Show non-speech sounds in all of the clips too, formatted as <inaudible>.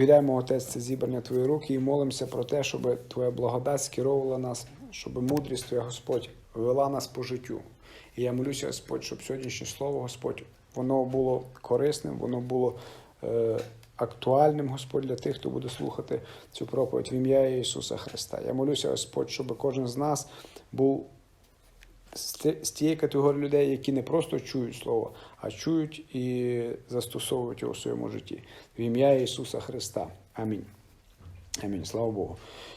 Віряємо, Отець, це зібрання Твої руки і молимося про те, щоб Твоя благодать скеровувала нас, щоб мудрість Твоя, Господь, вела нас по життю. І я молюся, Господь, щоб сьогоднішнє слово, Господь, воно було корисним, воно було е, актуальним, Господь, для тих, хто буде слухати цю проповідь в ім'я Ісуса Христа. Я молюся, Господь, щоб кожен з нас був з тієї категорії людей, які не просто чують слово, а чують і застосовують його в своєму житті. В ім'я Ісуса Христа. Амінь. Амінь. Слава Богу.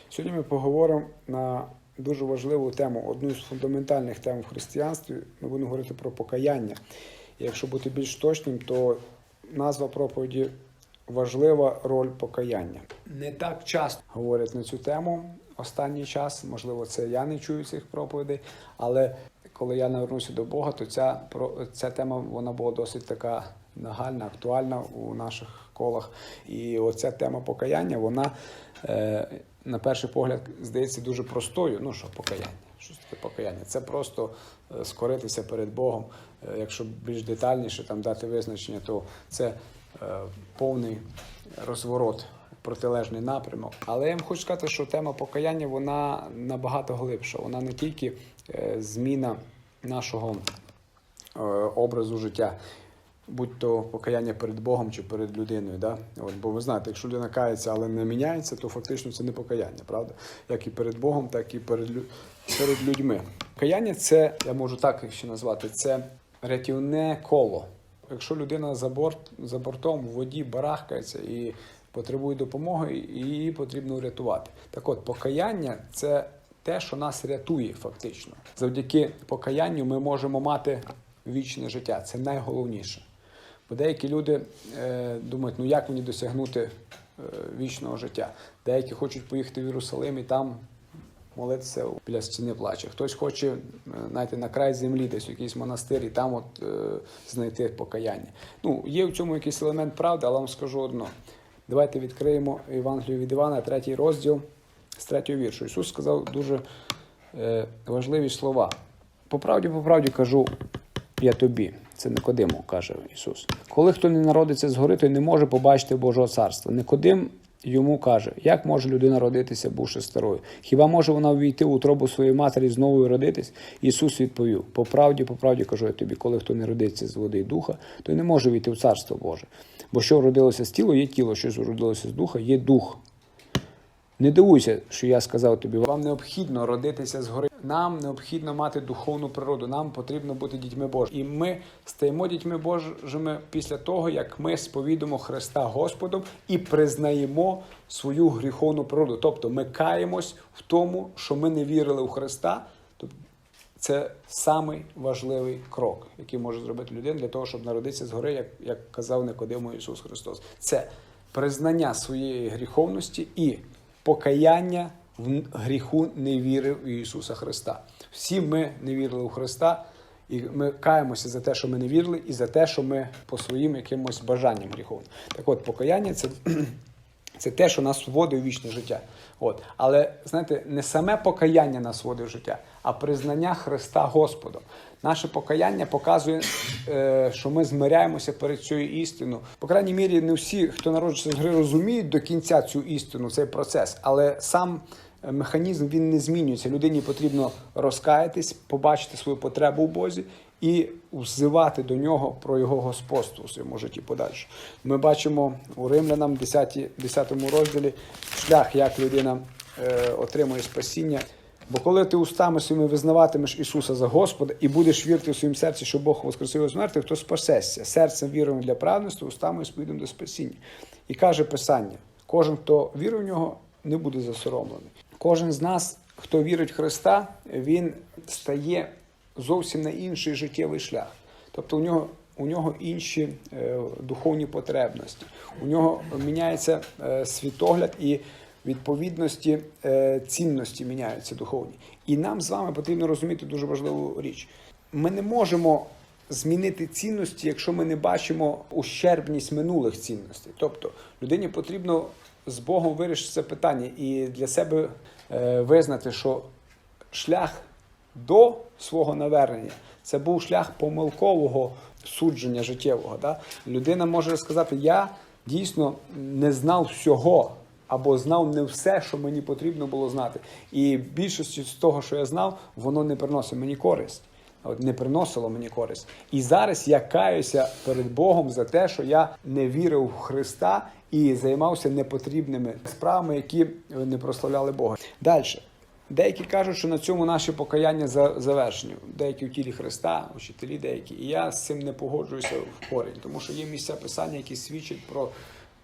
Сьогодні ми поговоримо на дуже важливу тему, одну з фундаментальних тем в християнстві. Ми будемо говорити про покаяння. І якщо бути більш точним, то назва проповіді важлива роль покаяння. Не так часто говорять на цю тему останній час. Можливо, це я не чую цих проповідей, але коли я навернувся до Бога, то ця, про- ця тема вона була досить така нагальна, актуальна у наших колах. І оця тема покаяння, вона е, на перший погляд здається дуже простою. Ну що, покаяння? Що таке покаяння? Це просто е, скоритися перед Богом. Е, Якщо більш детальніше там дати визначення, то це е, повний розворот, протилежний напрямок. Але я вам хочу сказати, що тема покаяння вона набагато глибша. Вона не тільки е, зміна нашого е, образу життя. Будь то покаяння перед Богом чи перед людиною. Да? От, бо ви знаєте, якщо людина кається, але не міняється, то фактично це не покаяння, правда? Як і перед Богом, так і перед, лю- перед людьми. Покаяння це, я можу так ще назвати, це рятівне коло. Якщо людина за, борт, за бортом в воді барахкається і потребує допомоги, і її потрібно врятувати. Так от, покаяння це те, що нас рятує фактично. Завдяки покаянню ми можемо мати вічне життя. Це найголовніше. Бо деякі люди е, думають, ну як мені досягнути е, вічного життя. Деякі хочуть поїхати в Єрусалим і там молитися біля стіни плаче. Хтось хоче е, знаєте, на край землі, десь в якийсь монастир, і там от, е, знайти покаяння. Ну, є в цьому якийсь елемент правди, але вам скажу одно. Давайте відкриємо Євангелію від Івана, третій розділ з третього віршу. Ісус сказав дуже е, важливі слова. По правді, по правді кажу я тобі. Це Никодиму, каже Ісус. Коли хто не народиться згори, той не може побачити Божого царства. Никодим йому каже, як може людина родитися, бувши старою? Хіба може вона увійти в утробу своєї матері і знову родитись? Ісус відповів: по правді, по правді кажу я тобі, коли хто не родиться з води і духа, той не може війти в царство Боже. Бо що родилося з тіла, є тіло, що родилося з духа, є дух. Не дивуйся, що я сказав тобі. Вам необхідно родитися згори. Нам необхідно мати духовну природу. Нам потрібно бути дітьми Божими. І ми стаємо дітьми Божими після того, як ми сповідуємо Христа Господом і признаємо свою гріховну природу. Тобто ми каємось в тому, що ми не вірили у Христа. Тобто це самий важливий крок, який може зробити людина для того, щоб народитися згори, як, як казав Никодиму Ісус Христос. Це признання своєї гріховності і покаяння в гріху не вірив в Ісуса Христа. Всі ми не вірили у Христа, і ми каємося за те, що ми не вірили, і за те, що ми по своїм якимось бажанням гріховним. Так от, покаяння це. Це те, що нас вводить у вічне життя. От. Але знаєте, не саме покаяння нас вводить в життя, а признання Христа Господом. Наше покаяння показує, е, що ми змиряємося перед цією істиною. По крайній мірі, не всі, хто народжується з гри, розуміють до кінця цю істину, цей процес. Але сам е, механізм він не змінюється. Людині потрібно розкаятись, побачити свою потребу в Бозі і взивати до нього про його господство у своєму житті подальше. Ми бачимо у Римлянам 10, 10 розділі шлях, як людина е, отримує спасіння. Бо коли ти устами своїми визнаватимеш Ісуса за Господа і будеш вірити в своїм серці, що Бог воскресив з мертвих, то спасешся. Серцем віруємо для праведності, устами сповідом до спасіння. І каже Писання: кожен, хто вірує в нього, не буде засоромлений. Кожен з нас, хто вірить в Христа, він стає зовсім на інший життєвий шлях. Тобто у нього, у нього інші е, духовні потребності, у нього міняється е, світогляд і відповідності е, цінності міняються духовні. І нам з вами потрібно розуміти дуже важливу річ. Ми не можемо змінити цінності, якщо ми не бачимо ущербність минулих цінностей. Тобто людині потрібно з Богом вирішити це питання і для себе е, визнати, що шлях до свого навернення це був шлях помилкового судження життєвого. Да? Людина може сказати: Я дійсно не знав всього. Або знав не все, що мені потрібно було знати. І більшості з того, що я знав, воно не приносить мені користь. От не приносило мені користь. І зараз я каюся перед Богом за те, що я не вірив в Христа і займався непотрібними справами, які не прославляли Бога. Далі. Деякі кажуть, що на цьому наші покаяння завершені. Деякі в тілі Христа, учителі деякі. І я з цим не погоджуюся в корінь, тому що є місця писання, які свідчать про,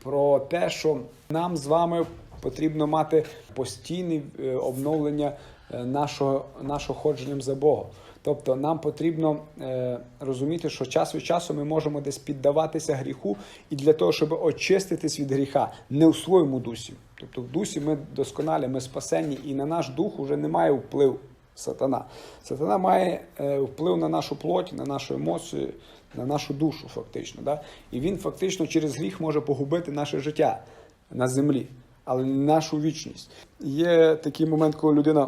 про те, що нам з вами потрібно мати постійне е, обновлення е, нашого, нашого ходженням за Богом. Тобто нам потрібно е, розуміти, що час від часу ми можемо десь піддаватися гріху, і для того, щоб очиститись від гріха, не у своєму дусі. Тобто в дусі ми досконалі, ми спасені, і на наш дух вже немає вплив сатана. Сатана має е, вплив на нашу плоть, на нашу емоцію, на нашу душу, фактично. Да? І він фактично через гріх може погубити наше життя на землі, але не нашу вічність. Є такий момент, коли людина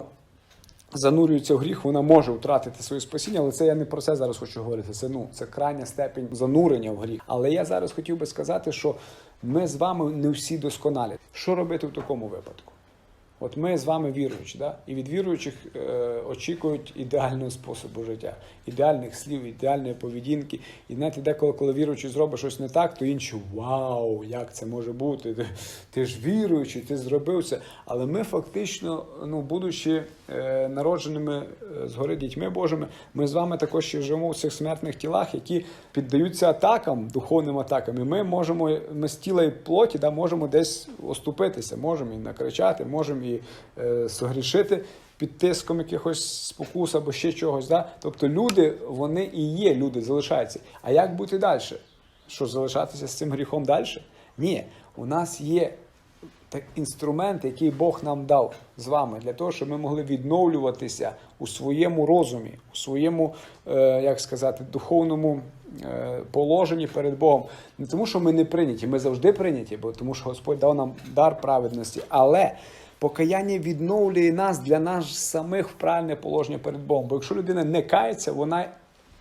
занурюється в гріх, вона може втратити своє спасіння, але це я не про це зараз хочу говорити. Це ну це крайня степень занурення в гріх. Але я зараз хотів би сказати, що ми з вами не всі досконалі. Що робити в такому випадку? От ми з вами віруючі, да? і від віруючих е, очікують ідеального способу життя, ідеальних слів, ідеальної поведінки. І знаєте, деколи, коли віруючий зробить щось не так, то інші вау, як це може бути? Ти, ти ж віруючий, ти зробив це. Але ми фактично, ну, будучи е, народженими е, згори дітьми Божими, ми з вами також ще живемо в цих смертних тілах, які піддаються атакам, духовним атакам. І ми можемо, ми з тіла і плоті да, можемо десь оступитися, можемо і накричати, можемо і е, согрішити під тиском якихось спокус або ще чогось. Да? Тобто люди, вони і є, люди залишаються. А як бути далі? Що залишатися з цим гріхом далі? Ні, у нас є так, інструмент, який Бог нам дав з вами, для того, щоб ми могли відновлюватися у своєму розумі, у своєму, е, як сказати, духовному е, положенні перед Богом. Не тому, що ми не прийняті, ми завжди прийняті, бо тому що Господь дав нам дар праведності. Але покаяння відновлює нас для нас самих в правильне положення перед Богом. Бо якщо людина не кається, вона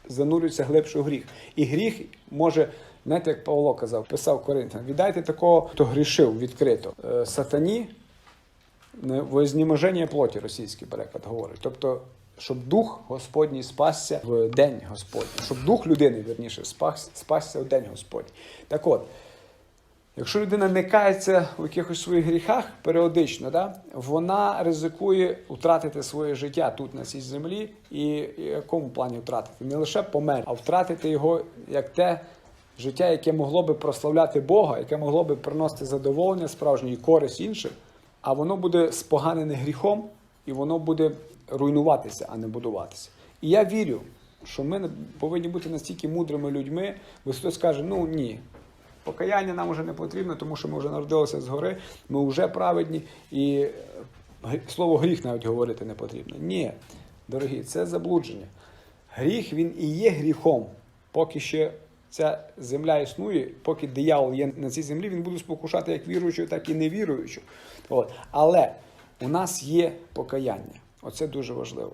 занурюється глибше в гріх. І гріх може, знаєте, як Павло казав, писав Коринфян, віддайте такого, хто грішив відкрито. Е, Сатані вознеможення плоті російський переклад говорить. Тобто, щоб дух Господній спасся в день Господній, щоб дух людини, верніше, спасся в день Господній. Так от, Якщо людина не кається у якихось своїх гріхах періодично, да, вона ризикує втратити своє життя тут на цій землі, і в якому плані втратити? Не лише помер, а втратити його як те життя, яке могло би прославляти Бога, яке могло би приносити задоволення справжнє і користь іншим, а воно буде споганене гріхом, і воно буде руйнуватися, а не будуватися. І я вірю, що ми повинні бути настільки мудрими людьми, бо хтось скаже, ну ні, Покаяння нам вже не потрібно, тому що ми вже народилися згори, ми вже праведні, і е, слово гріх навіть говорити не потрібно. Ні, дорогі, це заблудження. Гріх він і є гріхом, поки ще ця земля існує, поки диявол є на цій землі, він буде спокушати як віруючого, так і невіруючого. От. Але у нас є покаяння. Оце дуже важливо.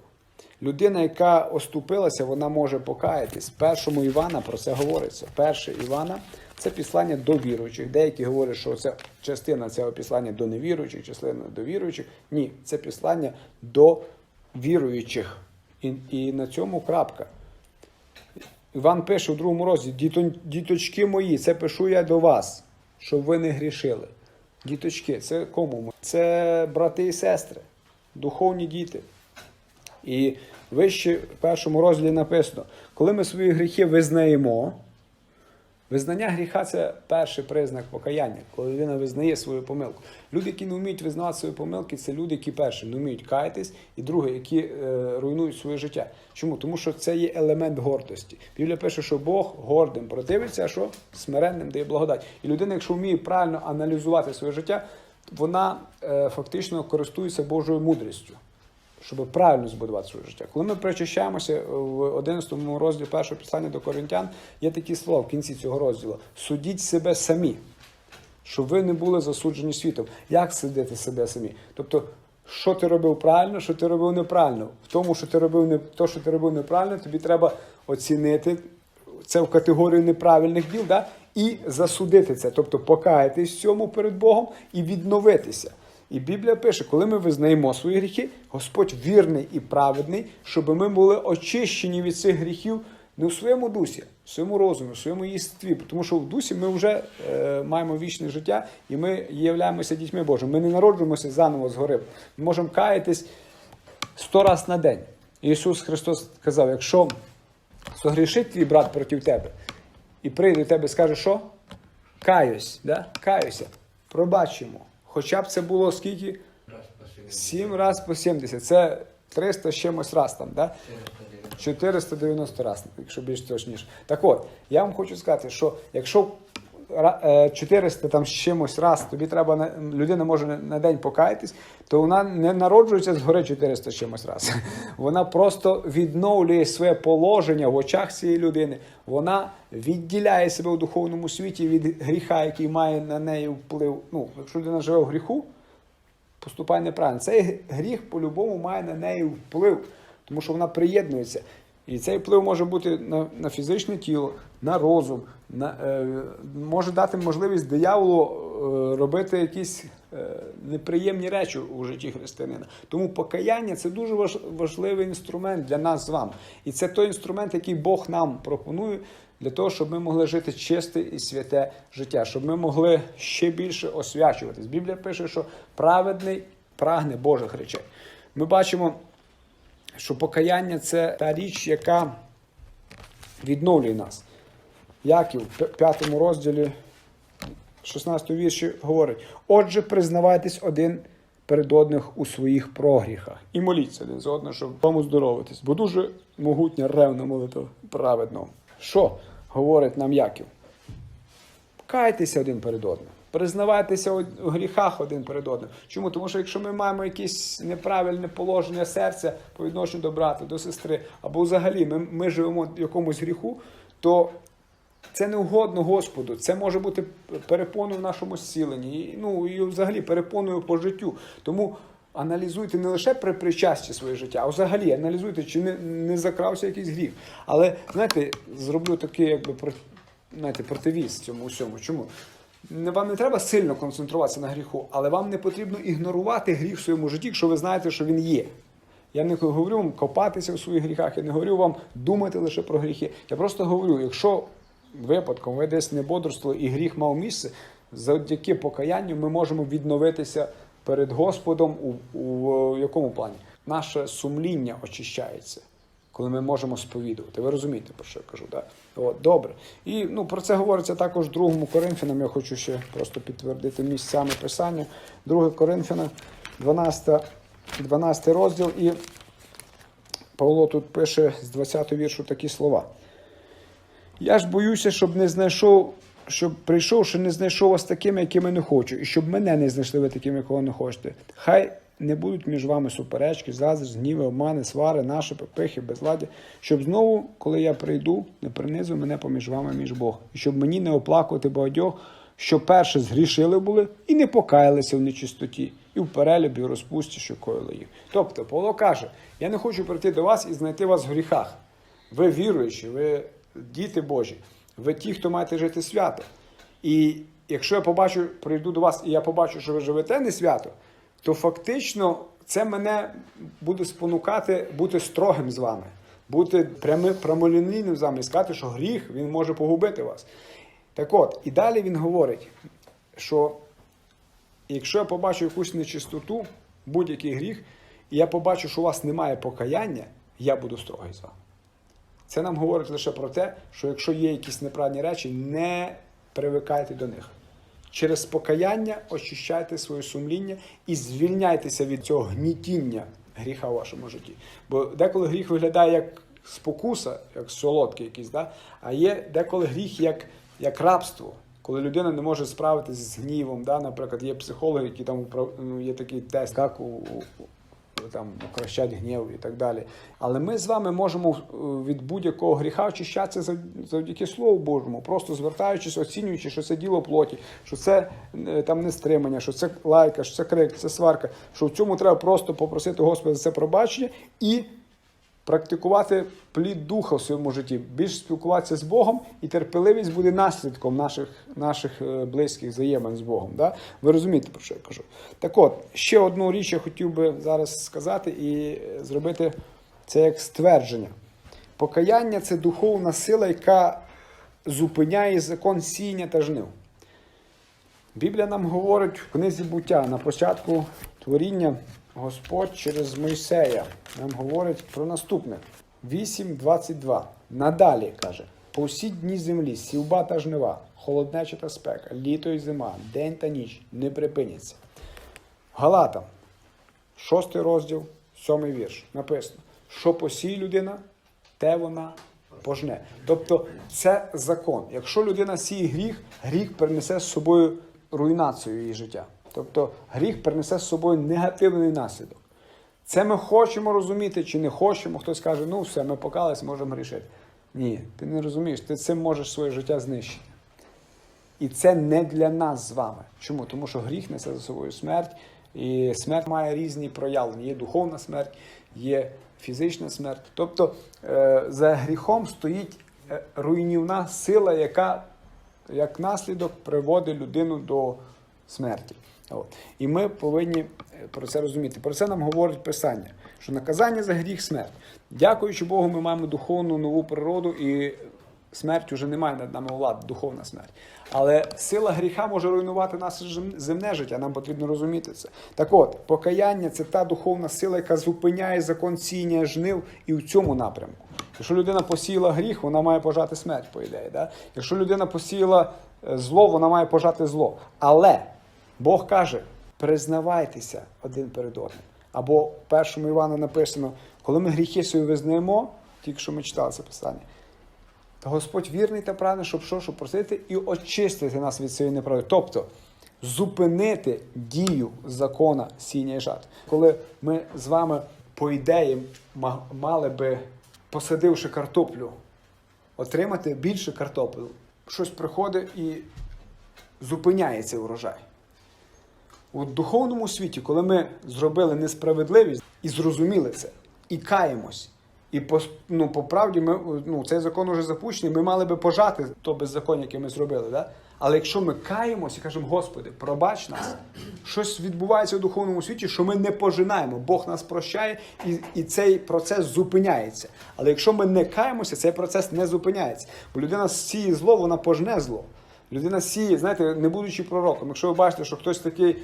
Людина, яка оступилася, вона може покаятись. Першому Івана про це говориться. Перше Івана це післання до віруючих. Деякі говорять, що це частина цього післання до невіруючих, частина до віруючих. Ні, це післання до віруючих. І, і на цьому крапка. Іван пише у другому розділі: «Діто- діточки мої, це пишу я до вас, щоб ви не грішили. Діточки, це кому? Це брати і сестри, духовні діти. І вище в першому розділі написано: коли ми свої гріхи визнаємо, визнання гріха це перший признак покаяння, коли людина визнає свою помилку. Люди, які не вміють визнавати свої помилки, це люди, які перше не вміють каятись, і друге, які е, руйнують своє життя. Чому? Тому що це є елемент гордості. Біблія пише, що Бог гордим противиться, а що смиренним дає благодать. І людина, якщо вміє правильно аналізувати своє життя, вона е, фактично користується Божою мудрістю щоб правильно збудувати своє життя. Коли ми причащаємося в 11 розділі першого писання до коринтян, є такі слова в кінці цього розділу: судіть себе самі, щоб ви не були засуджені світом. Як судити себе самі? Тобто, що ти робив правильно, що ти робив неправильно. В тому, що ти робив не то, що ти робив неправильно, тобі треба оцінити це в категорію неправильних діл, да? і засудити це, тобто покаятись цьому перед Богом і відновитися. І Біблія пише, коли ми визнаємо свої гріхи, Господь вірний і праведний, щоб ми були очищені від цих гріхів не у своєму дусі, в своєму розумі, в своєму єстві. Тому що в дусі ми вже е, маємо вічне життя і ми являємося дітьми Божими. Ми не народжуємося заново згори. Ми можемо каятись сто раз на день. Ісус Христос сказав: якщо согрішить твій брат проти тебе, і прийде до тебе і скаже, що? Каюсь, да? каюся, пробач йому. Хоча б це було скільки? Сім раз по 70. Це 300 з чимось раз там, да? 490 раз, якщо більш точніше. Так от, я вам хочу сказати, що якщо 400 там з чимось раз, тобі треба на- людина може на день покаятись, то вона не народжується згори 400 з чимось раз. <laughs> Вона просто відновлює своє положення в очах цієї людини. Вона відділяє себе у духовному світі від гріха, який має на неї вплив. Ну, якщо людина живе в гріху, поступає неправильно. Цей гріх по-любому має на неї вплив, тому що вона приєднується. І цей вплив може бути на, на фізичне тіло, на розум, на, е, може дати можливість дияволу е, робити якісь е, неприємні речі у житті християнина. Тому покаяння це дуже важ, важливий інструмент для нас з вами. І це той інструмент, який Бог нам пропонує для того, щоб ми могли жити чисте і святе життя, щоб ми могли ще більше освячуватись. Біблія пише, що праведний прагне Божих речей. Ми бачимо, що покаяння це та річ, яка відновлює нас. Яків в п'я- п'ятому розділі 16 вірші говорить: Отже, признавайтесь один перед одних у своїх прогріхах і моліться один за одним, щоб вам оздоровитись, бо дуже могутня ревна молитва праведного. Що говорить нам Яків? Кайтеся один перед одним. Признавайтеся у гріхах один перед одним. Чому? Тому що якщо ми маємо якесь неправильне положення серця по відношенню до брата, до сестри, або взагалі ми, ми живемо в якомусь гріху, то це не угодно Господу. Це може бути перепоною в нашому зціленні. Ну і взагалі перепоною по життю. Тому аналізуйте не лише при причасті своє життя, а взагалі аналізуйте, чи не, не закрався якийсь гріх. Але знаєте, зроблю такий, якби знаєте, противіз цьому усьому. Чому? Вам не треба сильно концентруватися на гріху, але вам не потрібно ігнорувати гріх в своєму житті, якщо ви знаєте, що він є. Я не говорю вам копатися в своїх гріхах, я не говорю вам думати лише про гріхи. Я просто говорю, якщо випадком ви десь не бодрствували і гріх мав місце, завдяки покаянню ми можемо відновитися перед Господом у, у якому плані? Наше сумління очищається, коли ми можемо сповідувати. Ви розумієте, про що я кажу? Да? От, добре. І ну, про це говориться також 2 Коринфянам. Я хочу ще просто підтвердити місцями писання. 2 Коринфяна, 12, 12 розділ, і Павло тут пише з 20 віршу такі слова. Я ж боюся, щоб не знайшов, щоб прийшовши, не знайшов вас такими, якими не хочу, і щоб мене не знайшли ви такими, якого не хочете. Хай не будуть між вами суперечки, заздрість, гніви, обмани, свари, наші пихи, безладі, щоб знову, коли я прийду, не принизив мене поміж вами, між Бог, і щоб мені не оплакувати багатьох, що перше згрішили були і не покаялися в нечистоті, і в перелюбі, в розпусті, що коїли їх. Тобто, Павло каже: я не хочу прийти до вас і знайти вас в гріхах. Ви віруючі, ви діти Божі, ви ті, хто маєте жити свято. І якщо я побачу, прийду до вас і я побачу, що ви живете не свято, то фактично це мене буде спонукати бути строгим з вами, бути прями, прямолінійним з вами і сказати, що гріх він може погубити вас. Так от, і далі він говорить, що якщо я побачу якусь нечистоту, будь-який гріх, і я побачу, що у вас немає покаяння, я буду строгий з вами. Це нам говорить лише про те, що якщо є якісь неправильні речі, не привикайте до них. Через покаяння очищайте своє сумління і звільняйтеся від цього гнітіння гріха в вашому житті. Бо деколи гріх виглядає як спокуса, як солодкий якийсь, да? а є деколи гріх як, як рабство. Коли людина не може справитися з гнівом, да? наприклад, є психологи, які там ну, є такий тест, як у, у, там укращать гнів і так далі. Але ми з вами можемо е, від будь-якого гріха очищатися завдяки Слову Божому, просто звертаючись, оцінюючи, що це діло плоті, що це е, там не стримання, що це лайка, що це крик, це сварка, що в цьому треба просто попросити Господа за це пробачення і практикувати плід духа в своєму житті, більш спілкуватися з Богом, і терпеливість буде наслідком наших, наших е, близьких взаємин з Богом. Да? Ви розумієте, про що я кажу? Так от, ще одну річ я хотів би зараз сказати і е, зробити це як ствердження. Покаяння це духовна сила, яка зупиняє закон сіння та жнив. Біблія нам говорить в книзі буття на початку творіння Господь через Мойсея нам говорить про наступне: 8.22. Надалі каже: по всі дні землі, сівба та жнива, холоднеча та спека, літо і зима, день та ніч не припиняться. Галатам, шостий розділ, сьомий вірш. Написано, що посіє людина, те вона пожне. Тобто це закон. Якщо людина сіє гріх, гріх принесе з собою руйнацію її життя. Тобто гріх принесе з собою негативний наслідок. Це ми хочемо розуміти чи не хочемо. Хтось каже, ну все, ми покались, можемо грішити. Ні, ти не розумієш, ти цим можеш своє життя знищити. І це не для нас з вами. Чому? Тому що гріх несе за собою смерть, і смерть має різні проявлення. Є духовна смерть, є фізична смерть. Тобто е, за гріхом стоїть е, руйнівна сила, яка як наслідок приводить людину до смерті. І ми повинні е, про це розуміти. Про це нам говорить Писання, що наказання за гріх смерть. Дякуючи Богу, ми маємо духовну нову природу і смерть уже не має над нами влади, духовна смерть. Але сила гріха може руйнувати наше земне життя, нам потрібно розуміти це. Так от, покаяння це та духовна сила, яка зупиняє закон сіння жнив і в цьому напрямку. Якщо людина посіяла гріх, вона має пожати смерть, по ідеї. Да? Якщо людина посіяла е, зло, вона має пожати зло. Але Бог каже: признавайтеся один перед одним. Або в першому Івана написано, коли ми гріхи свої визнаємо, тільки що ми читали це писання, то Господь вірний та правильний, щоб що, щоб просити і очистити нас від цієї неправди. Тобто зупинити дію закона сіння і жатви. Коли ми з вами, по ідеї, мали би, посадивши картоплю, отримати більше картоплю, щось приходить і зупиняється урожай. У духовному світі, коли ми зробили несправедливість і зрозуміли це, і каємось, і по, ну, по правді ми, ну, цей закон уже запущений, ми мали би пожати то беззаконня, яке ми зробили. Да? Але якщо ми каємось і кажемо, Господи, пробач нас, щось відбувається у духовному світі, що ми не пожинаємо. Бог нас прощає, і, і цей процес зупиняється. Але якщо ми не каємося, цей процес не зупиняється. Бо людина сіє зло, вона пожне зло. Людина сіє, знаєте, не будучи пророком. Якщо ви бачите, що хтось такий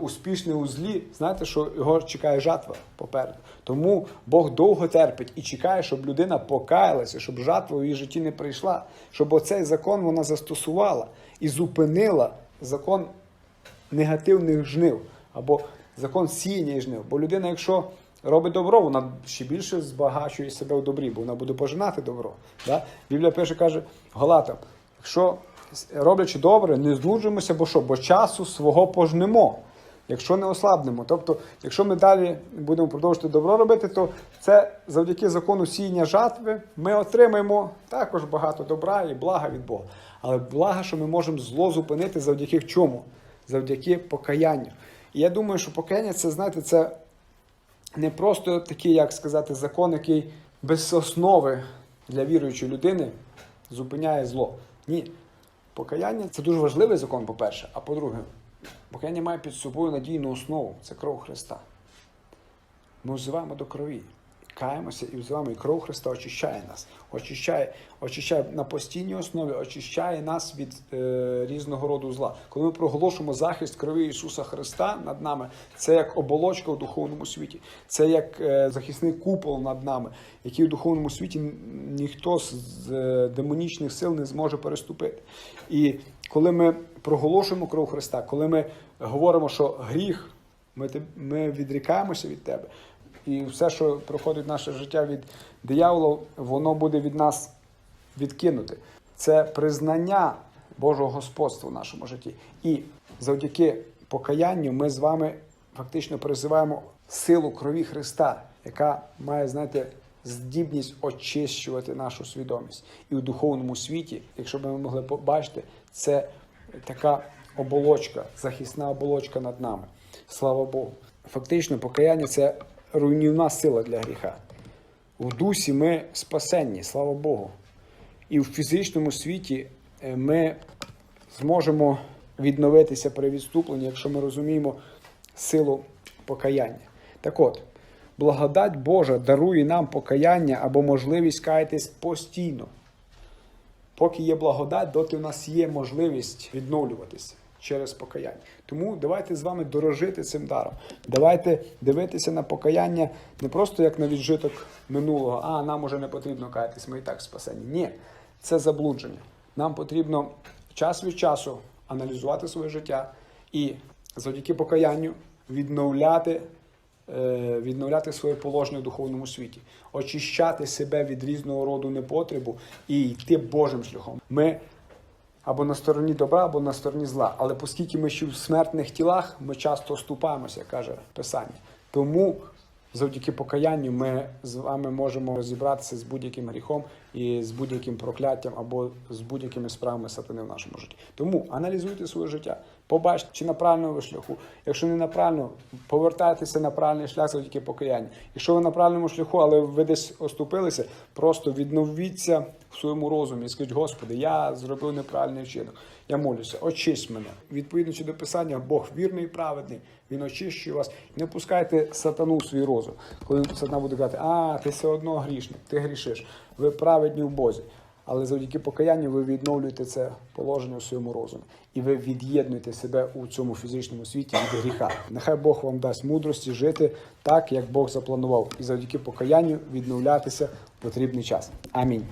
успішний у злі, знаєте, що його чекає жатва попереду. Тому Бог довго терпить і чекає, щоб людина покаялася, щоб жатва в її житті не прийшла, щоб оцей закон вона застосувала і зупинила закон негативних жнив або закон сіяння і жнив. Бо людина, якщо робить добро, вона ще більше збагачує себе в добрі, бо вона буде пожинати добро. Да? Біблія пише, каже Галатам, якщо роблячи добре, не знуджуємося, бо що? Бо часу свого пожнемо. Якщо не ослабнемо. Тобто, якщо ми далі будемо продовжувати добро робити, то це завдяки закону сіяння жатви ми отримаємо також багато добра і блага від Бога. Але блага, що ми можемо зло зупинити завдяки чому? Завдяки покаянню. І я думаю, що покаяння це, знаєте, це не просто такий, як сказати, закон, який без основи для віруючої людини зупиняє зло. Ні. Покаяння це дуже важливий закон, по-перше. А по-друге, покаяння має під собою надійну основу це кров Христа. Ми взиваємо до крові. Каємося і взиваємо, і кров Христа очищає нас, очищає, очищає на постійній основі, очищає нас від е, різного роду зла. Коли ми проголошуємо захист крові Ісуса Христа над нами, це як оболочка у духовному світі, це як е, захисний купол над нами, який у духовному світі ніхто з, з е, демонічних сил не зможе переступити. І коли ми проголошуємо кров Христа, коли ми говоримо, що гріх, ми, ми відрікаємося від тебе. І все, що проходить наше життя від диявола, воно буде від нас відкинути. Це признання Божого господства в нашому житті. І завдяки покаянню ми з вами фактично призиваємо силу крові Христа, яка має, знаєте, здібність очищувати нашу свідомість. І у духовному світі, якщо б ми могли побачити, це така оболочка, захисна оболочка над нами. Слава Богу. Фактично, покаяння це руйнівна сила для гріха. В дусі ми спасенні, слава Богу. І в фізичному світі е, ми зможемо відновитися при відступленні, якщо ми розуміємо силу покаяння. Так от, благодать Божа дарує нам покаяння або можливість каятись постійно. Поки є благодать, доти у нас є можливість відновлюватися через покаяння. Тому давайте з вами дорожити цим даром. Давайте дивитися на покаяння не просто як на віджиток минулого, а нам уже не потрібно каятись, ми і так спасені. Ні, це заблудження. Нам потрібно час від часу аналізувати своє життя і завдяки покаянню відновляти е, відновляти своє положення в духовному світі, очищати себе від різного роду непотребу і йти Божим шляхом. Ми або на стороні добра, або на стороні зла. Але оскільки ми ще в смертних тілах, ми часто ступаємося, каже Писання. Тому завдяки покаянню ми з вами можемо розібратися з будь-яким гріхом і з будь-яким прокляттям або з будь-якими справами сатани в нашому житті. Тому аналізуйте своє життя, побачте, чи на правильному ви шляху. Якщо не на правильному, повертайтеся на правильний шлях завдяки покаянню. Якщо ви на правильному шляху, але ви десь оступилися, просто відновіться в своєму розумі і скажіть, Господи, я зробив неправильний вчинок. Я молюся, очисть мене. Відповідно до Писання, Бог вірний і праведний, Він очищує вас. Не пускайте сатану в свій розум. Коли сатана буде казати, а, ти все одно грішник, ти грішиш, ви праведні в Бозі. Але завдяки покаянню ви відновлюєте це положення у своєму розумі. І ви від'єднуєте себе у цьому фізичному світі від гріха. Нехай Бог вам дасть мудрості жити так, як Бог запланував, і завдяки покаянню відновлятися в потрібний час. Амінь.